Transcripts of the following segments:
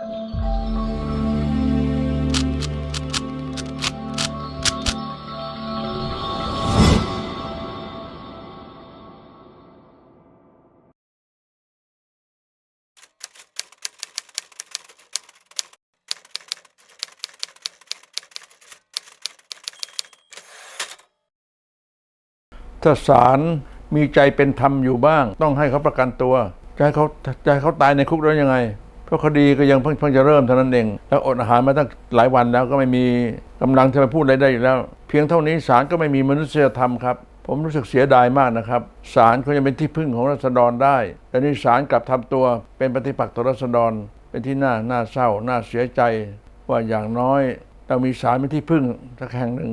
ถ้าศาลมีใจเป็นธรรมอยู่บ้าง ต้องให้เขาประกันตัวจะให้เขาจะให้เขาตายในคุกแล้วยังไง เพราะคดีก็ยังเพิ่งจะเริ่มเท่านั้นเอง แล้วอดอาหารมาตั้งหลายวันแล้วก็ไม่มีกำลังจะไปพูดอะไรได้อีกแล้ว เพียงเท่านี้ศาลก็ไม่มีมนุษยธรรมครับ ผมรู้สึกเสียดายมากนะครับศาลเขายังเป็นที่พึ่งของรัษฎรได้ แต่นี่ศาลกลับทำตัวเป็นปฏิปักษ์ต่อรัษฎร เป็นที่น่าน่าเศร้าน่าเสียใจ ว่าอย่างน้อยเรามีศาลเป็นที่พึ่งสักแห่งหนึ่ง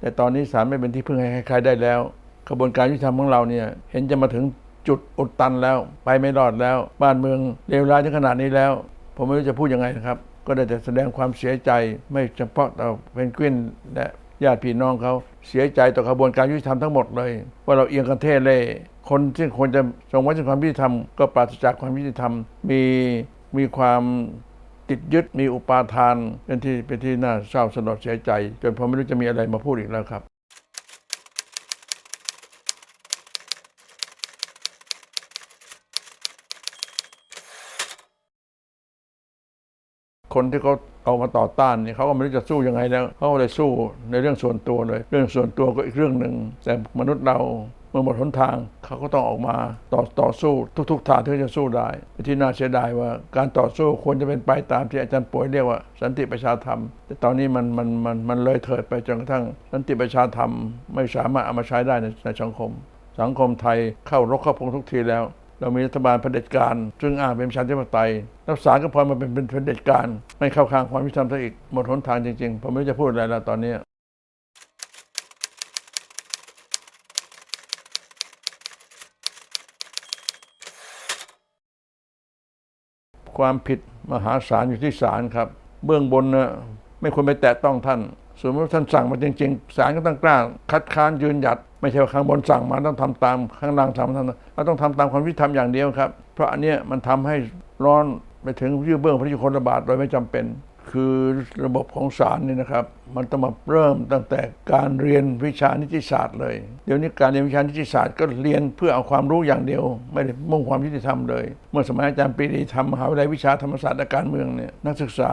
แต่ตอนนี้ศาลไม่เป็นที่พึ่งให้ใครๆได้แล้วกระบวนการยุติธรรมของเราเนี่ยเห็นจะมาถึง จุดอุดตันแล้ว ไปไม่รอดแล้ว บ้านเมืองเลวร้ายถึงขนาดนี้แล้ว ผมไม่รู้จะพูดยังไงนะครับ ก็ได้แต่แสดงความเสียใจไม่เฉพาะต่อเพนกวินและญาติพี่น้องเขาเสียใจต่อกระบวนการยุติธรรมทั้งหมดเลย ว่าเราเอียงกันเทศเล่คนที่ควรจะทรงไว้ซึ่งความยุติธรรมก็ปราศจากความยุติธรรมมีมีความติดยึดมีอุปาทานเป็นที่เป็นที่น่าเศร้าสลดเสียใจ จนผมไม่รู้จะมีอะไรมาพูดอีกแล้วครับ คนที่เขาเอามาต่อต้านเนี่ยเขาก็ไม่รู้จะสู้ยังไงแล้วเขาเลยสู้ในเรื่องส่วนตัวเลย เรื่องส่วนตัวก็อีกเรื่องหนึ่งแต่มนุษย์เราเมื่อหมดหนทางเขาก็ต้องออกมาต่อต่อสู้ทุก ๆ ทางที่จะสู้ได้ ที่น่าเสียดายว่าการต่อสู้ควรจะเป็นไปตามที่อาจารย์ป่วยเรียกว่าสันติประชาธรรม แต่ตอนนี้มันมันมันมันเลยเถิดไปจนกระทั่งสันติประชาธรรมไม่สามารถเอามาใช้ได้ในในสังคม สังคมไทยเข้ารกเข้าพงทุกทีแล้ว เรามีรัฐบาลเผด็จการซึ่งอ้างเป็นประชาธิปไตยรักษาก็พอมาเป็นเป็นเผด็จการ ไม่เข้าข้างความยุติธรรมซะอีกหมดหนทางจริงๆ ผมไม่รู้จะพูดอะไรแล้วตอนนี้ความผิดมหาศาลอยู่ที่ศาลครับ เบื้องบนนะไม่ควรไปแตะต้องท่านสมมติท่านสั่งมาจริง ๆศาลก็ต้องกล้าคัดค้านยืนหยัด ไม่ใช่ว่าข้างบนสั่งมาต้องทำตามข้างล่างทำทำเราต้องทำตามความวิธรรมอย่างเดียวครับ เพราะอันเนี้ยมันทำให้ร้อนไปถึงยื่อเบื้องพระยุคลบาทโดยไม่จำเป็น คือระบบของศาลนี่นะครับ มันต้องมาเริ่มตั้งแต่การเรียนวิชานิติศาสตร์เลย เดี๋ยวนี้การเรียนวิชานิติศาสตร์ก็เรียนเพื่อเอาความรู้อย่างเดียว ไม่ได้มุ่งความยุติธรรมเลย เมื่อสมัยอาจารย์ปรีดีทำมหาวิทยาลัยวิชาธรรมศาสตร์และการเมืองเนี่ยนักศึกษา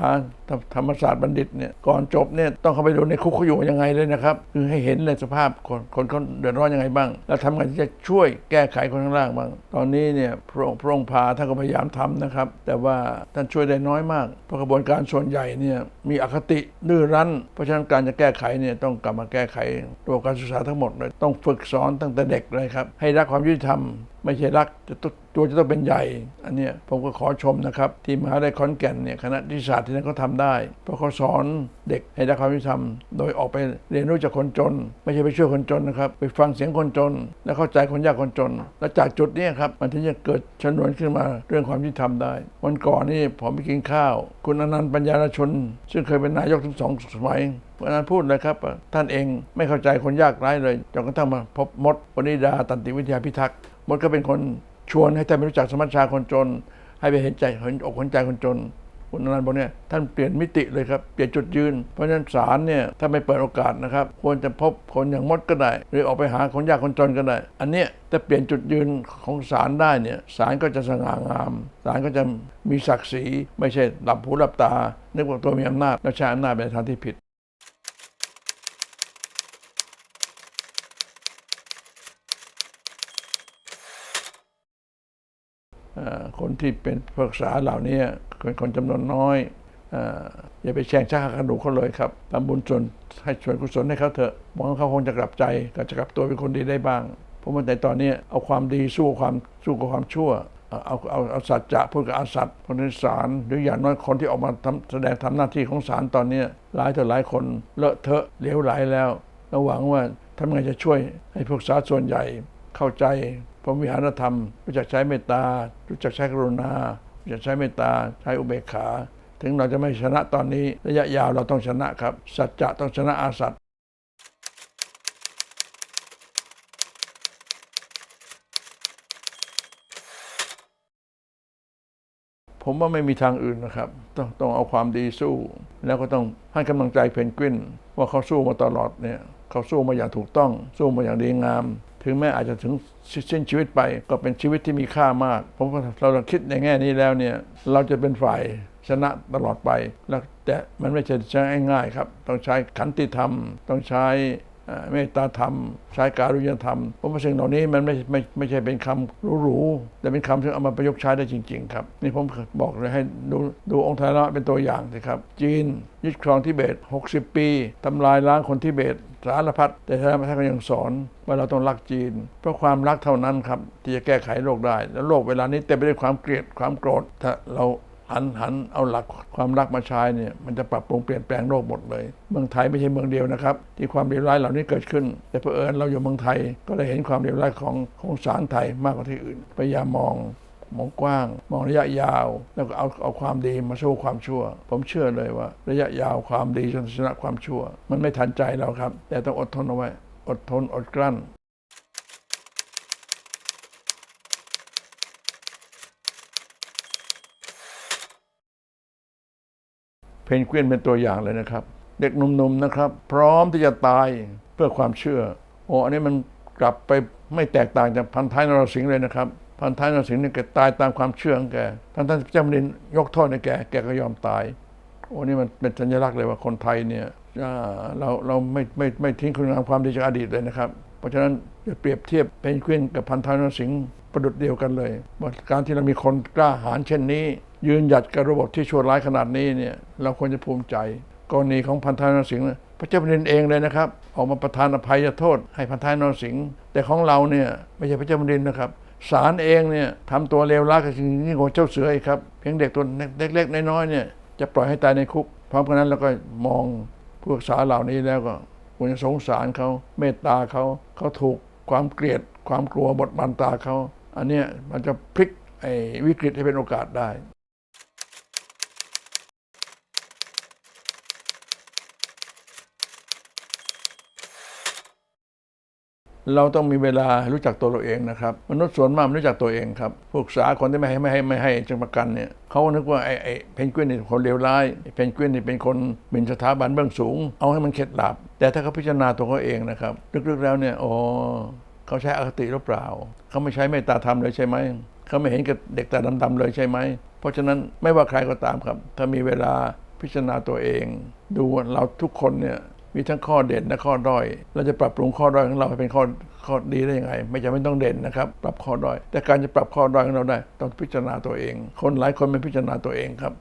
ธรรมศาสตร์บัณฑิตเนี่ยก่อนจบเนี่ยต้องเข้าไปดูในคุกเขาอยู่ยังไงเลยนะครับคือให้เห็นเลยสภาพคนคนเขาเดือดร้อนยังไงบ้าง แล้วทำไงที่จะช่วยแก้ไขคนข้างล่างบ้าง ตอนนี้เนี่ยพระองค์พระองค์พาท่านก็พยายามทำนะครับ แต่ว่าท่านช่วยได้น้อยมากเพราะกระบวนการส่วนใหญ่เนี่ยมีอคติดื้อรั้นเพราะฉะนั้นการจะแก้ไขเนี่ยต้องกลับมาแก้ไขตัวการศึกษาทั้งหมดเลยต้องฝึกสอนตั้งแต่เด็กเลยครับให้รักความยุติธรรมไม่ใช่รักจะตัวจะต้องเป็นใหญ่ อันเนี้ยผมก็ขอชมนะครับ ที่มหาวิทยาลัยขอนแก่นเนี่ยคณะนิติศาสตร์ที่นั่นเขาทำได้ เพราะเขาสอนเด็กให้รักความยุติธรรม โดยออกไปเรียนรู้จากคนจน ไม่ใช่ไปช่วยคนจนนะครับ ไปฟังเสียงคนจน และเข้าใจคนยากคนจน และจากจุดนี้ครับมันถึงจะเกิดชนวนขึ้นมาเรื่องความยุติธรรมได้ วันก่อนนี่ผมไปกินข้าว คุณอนันต์ปัญญารชน ซึ่งเคยเป็นนายกถึงสองสมัยเพราะนั้นพูดเลยครับ ท่านเองไม่เข้าใจคนยากไร้เลยจนกระทั่งมาพบมดวนิดาตันติวิทยาพิทักษ์ มดก็เป็นคนชวนให้ท่านไปรู้จักสมัชชาคนจน ให้ไปเห็นใจเห็นอกเห็นใจคนจนคุณอนันต์บอกเนี่ยท่านเปลี่ยนมิติเลยครับ เปลี่ยนจุดยืน เพราะฉะนั้นศาลเนี่ยถ้าไม่เปิดโอกาสนะครับ ควรจะพบคนอย่างมดก็ได้ หรือออกไปหาคนยากคนจนก็ได้ อันเนี้ยถ้าเปลี่ยนจุดยืนของศาลได้เนี่ยศาลก็จะสง่างามศาลก็จะมีศักดิ์ศรีไม่ใช่หลับหูหลับตานึกว่าตัวมีอำนาจแล้วใช้อำนาจไปในทางที่ผิด เอ่อ คนที่เป็นผู้รักษาเหล่านี้เป็นคนจำนวนน้อยอย่าไปแช่งชักกระดูกเขาเลยครับทำบุญส่วนให้ส่วนกุศลให้เขาเถอะหวังว่าเขาคงจะกลับใจก็จะกลับตัวเป็นคนดีได้บ้าง เพราะว่าแต่ตอนนี้เอาความดีสู้ความสู้กับความชั่ว เอาเอาเอาสัจจะพูดกับอาสัตคนในศาลหรืออย่างน้อยคนที่ออกมาทำแสดงทำหน้าที่ของศาลตอนนี้หลายต่อหลายคนเลอะเทอะเหลวไหลแล้วเราหวังว่าทำไงจะช่วยให้พวกสาส่วนใหญ่เข้าใจ พรมวิหารธรรม รู้จักใช้เมตตา รู้จักใช้กรุณา รู้จักใช้เมตตา ใช้อุเบกขา ถึงเราจะไม่ชนะตอนนี้ ระยะยาวเราต้องชนะครับ สัจจะต้องชนะอาสัตผผมว่าไม่มีทางอื่นนะครับ ต้องต้องเอาความดีสู้ แล้วก็ต้องให้กำลังใจเพนกวิน ว่าเขาสู้มาตลอดเนี่ย เขาสู้มาอย่างถูกต้อง สู้มาอย่างดีงาม ถึงแม้อาจจะถึงสิ้นชีวิตไปก็เป็นชีวิตที่มีค่ามากผมว่าเราเราคิดในแง่นี้แล้วเนี่ยเราจะเป็นฝ่ายชนะตลอดไปแล้วแต่มันไม่ใช่ใช้ง่ายๆครับ ต้องใช้ขันติธรรม ต้องใช้ เมตตาธรรม ใช้การุญธรรมผมว่าสิ่งเหล่านี้มันไม่ไม่ไม่ใช่เป็นคำหรูๆแต่เป็นคำที่เอามาประยุกต์ใช้ได้จริง ๆ ครับ นี่ผมบอกเลยให้ดูดูองค์ไทยละเป็นตัวอย่างสิครับ จีนยึดครองทิเบต 60 ปีทำลายล้างคนทิเบตสารพัดแต่ท่านท่านก็ยังสอนว่าเราต้องรักจีน เพราะความรักเท่านั้นครับที่จะแก้ไขโลกได้ แล้วโลกเวลานี้เต็มไปด้วยความเกลียดความโกรธถ้าเรา หันหันเอาหลักความรักมาใช้เนี่ยมันจะปรับปรุงเปลี่ยนแปลงโลกหมดเลย เมืองไทยไม่ใช่เมืองเดียวนะครับ ที่ความเลวร้ายเหล่านี้เกิดขึ้น แต่เผอิญเราอยู่เมืองไทยก็เลยเห็นความเลวร้ายของของสารไทยมากกว่าที่อื่นพยายามมองมองกว้าง มองระยะยาว แล้วก็เอาเอาความดีมาสู้ความชั่ว ผมเชื่อเลยว่า ระยะยาวความดีจนชนะความชั่ว มันไม่ทันใจเราครับ แต่ต้องอดทนเอาไว้ อดทนอดกลั้น เพนกวินเป็นตัวอย่างเลยนะครับ เด็กหนุ่มๆนะครับ พร้อมที่จะตายเพื่อความเชื่อ โอ้อันนี้มันกลับไปไม่แตกต่างจากพันท้ายนรสิงห์เลยนะครับ พันท้ายนรสิงห์เนี่แกตายตามความเชื่อของแกท่านท่านเจ้าแผ่นดินยกโทษให้แกแกก็ยอมตาย โอ้นี่มันเป็นสัญลักษณ์เลยว่าคนไทยเนี่ยเราเราไม่ไม่ไม่ทิ้งคุณงามความดีจากอดีตเลยนะครับ เพราะฉะนั้นจะเปรียบเทียบเพนกวินกับพันท้ายนรสิงห์ประดุดเดียวกันเลยว่าการที่เรามีคนกล้าหาญเช่นนี้ ยืนหยัดกับระบบที่ชั่วร้ายขนาดนี้เนี่ยเราควรจะภูมิใจ กรณีของพันท้ายนสิงห์นะพระเจ้าแผ่นดินเองเลยนะครับ ออกมาประทานอภัยโทษ ให้พันท้ายนสิงห์แต่ของเราเนี่ยไม่ใช่พระเจ้าแผ่นดินนะครับศาลเองเนี่ยทำตัวเลวร้ายกับสิ่งนี้ของเจ้าเสืออีกครับเพียงเด็กตัวเล็กๆน้อยๆเนี่ยจะปล่อยให้ตายในคุก พร้อมกันนั้นเราก็มองผู้ศึกษาเหล่านี้แล้วก็ควรจะสงสารเขาเมตตาเขาเขาถูกความเกลียด ความกลัวบดบันตาเขา อันเนี้ยมันจะพลิกไอ้วิกฤตให้เป็นโอกาสได้ เราต้องมีเวลารู้จักตัวเราเองนะครับ มนุษย์ส่วนมากรู้จักตัวเองครับพวกษาคนที่ไม่ให้ไม่ให้ไม่ให้จังประกันเนี่ยเขานึกว่าไอ้ไอ้เพนกวินนี่คนเลวร้ายไอ้เพนกวินนี่เป็นคนหมิ่นสถาบันเบื้องสูง เอาให้มันเข็ดหลับ แต่ถ้าเขาพิจารณาตัวเขาเองนะครับลึกๆแล้วเนี่ยอ๋อเขาใช้อคติหรือเปล่า เขาไม่ใช้เมตตาธรรมเลยใช่ไหมเขาไม่เห็นกับเด็กตาดำๆเลยใช่ไหมเพราะฉะนั้นไม่ว่าใครก็ตามครับ ถ้ามีเวลาพิจารณาตัวเอง ดูว่าเราทุกคนเนี่ย มีทั้งข้อเด่นและข้อด้อย เราจะปรับปรุงข้อด้อยของเราให้เป็นข้อข้อดีได้ยังไง ไม่จำเป็นต้องเด่นนะครับ ปรับข้อด้อย แต่การจะปรับข้อด้อยของเราได้ ต้องพิจารณาตัวเอง คนหลายคนไม่พิจารณาตัวเองครับ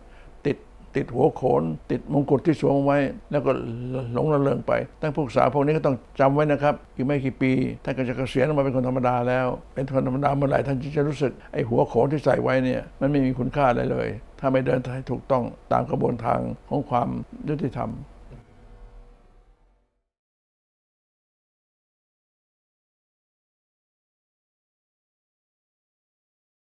ติดติดหัวโขน ติดมงกุฎที่สวมไว้ แล้วก็หลงระเริงไป ตั้งผู้ศึกษาพวกนี้ก็ต้องจำไว้นะครับอีกไม่กี่ปีท่านก็จะเกษียณออกมาเป็นคนธรรมดาแล้ว เป็นคนธรรมดาเมื่อไหร่ท่านจะรู้สึกไอ้หัวโขนที่ใส่ไว้เนี่ยมันไม่มีคุณค่าอะไรเลย ถ้าไม่เดินให้ถูกต้องตามกระบวนทางของความยุติธรรม